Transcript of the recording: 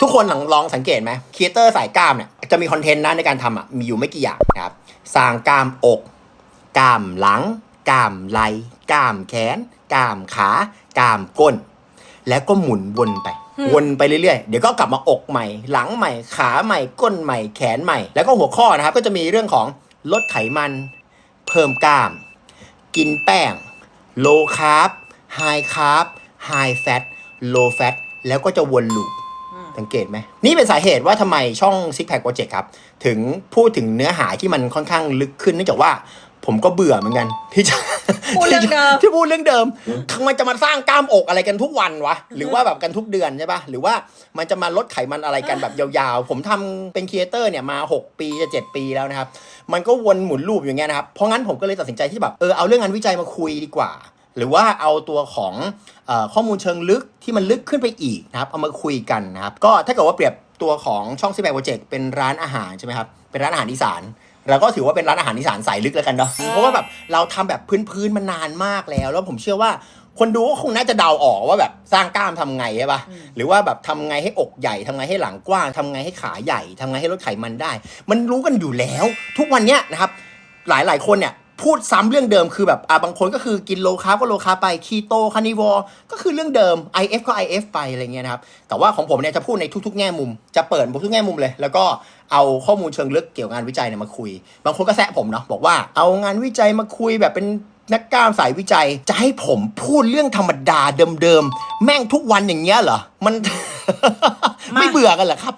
ทุกคนลองลองสังเกตไหมครีเอเตอร์สายกล้ามเนี่ยจะมีคอนเทนต์นะในการทำอะมีอยู่ไม่กี่อย่างนะครับสร้างกล้ามอกกล้ามหลังกล้ามไหล่กล้ามแขนกล้ามขากล้ามก้น แล้วก็หมุนวนไปอืมวนไปเรื่อยๆ เดี๋ยวก็กลับมาอกใหม่ หลังใหม่ขาใหม่ก้นใหม่แขนใหม่ แล้วก็หัวข้อนะครับ ก็จะมีเรื่องของลดไขมัน เพิ่มกล้าม กินแป้งโลคาร์บไฮคาร์บไฮแฟตโลแฟตแล้วก็จะวนลูปอืม สังเกตไหมนี่เป็นสาเหตุว่าทำไมช่อง Six Pack Project ครับ ถึงพูดถึงเนื้อหาที่มันค่อนข้างลึกขึ้นเนื่องจากว่าผมก็เบื่อเหมือนกันที่จะพูดเรื่องเดิมที่พูดเรื่องเดิมมันจะมาสร้างกล้ามอกอะไรกันทุกวันวะหรือว่าแบบกันทุกเดือนใช่ปะหรือว่ามันจะมาลดไขมันอะไรกันแบบยาวๆ ผมทำเป็นครีเอเตอร์เนี่ยมา 6 ปีจะ7ปีแล้วนะครับ มันก็วนหมุนลูปอย่างเงี้ยนะครับเพราะงั้นผมก็เลยตัดสินใจที่แบบเออเอาเรื่องงานวิจัยมาคุยดีกว่า หรือว่าเอาตัวของเออข้อมูลเชิงลึกที่มันลึกขึ้นไปอีกนะครับ เอามาคุยกันนะครับ ก็ถ้าเกิดว่าเปรียบตัวของช่องซิแบกโปรเจกต์เป็นร้านอาหารใช่ไหมครับ เป็นร้านอาหารอีสานเราก็ถือว่าเป็นร้านอาหารอีสานสายลึกแล้วกันเนาะ เพราะว่าแบบเราทำแบบพื้นๆมานานมากแล้ว แล้วผมเชื่อว่าคนดูก็คงน่าจะเดาออกว่าแบบสร้างกล้ามทำไงใช่ปะอืมหรือว่าแบบทำไงให้อกใหญ่ทำไงให้หลังกว้างทำไงให้ขาใหญ่ทำไงให้ลดไขมันได้ มันรู้กันอยู่แล้ว ทุกวันเนี้ยนะครับ หลายหลายๆคนเนี่ย พูดซ้ำเรื่องเดิมคือแบบอ่าบางคนก็คือกินโลคาร์บก็โลคาร์ไปคีโตคานิวอร์ก็คือเรื่องเดิม IF ก็ IF ไปอะไรเงี้ยนะครับแต่ว่าของผมเนี่ยจะพูดในทุกๆแง่มุม จะเปิดทุกแง่มุมเลย แล้วก็เอาข้อมูลเชิงลึกเกี่ยวกับงานวิจัยเนี่ยมาคุย บางคนก็แซะผมเนาะบอกว่าเอางานวิจัยมาคุยแบบเป็นนักกล้ามสายวิจัยจะให้ผมพูดเรื่องธรรมดาเดิมๆ แม่งทุกวันอย่างเงี้ยเหรอ มัน ไม่เบื่อกันเหรอครับ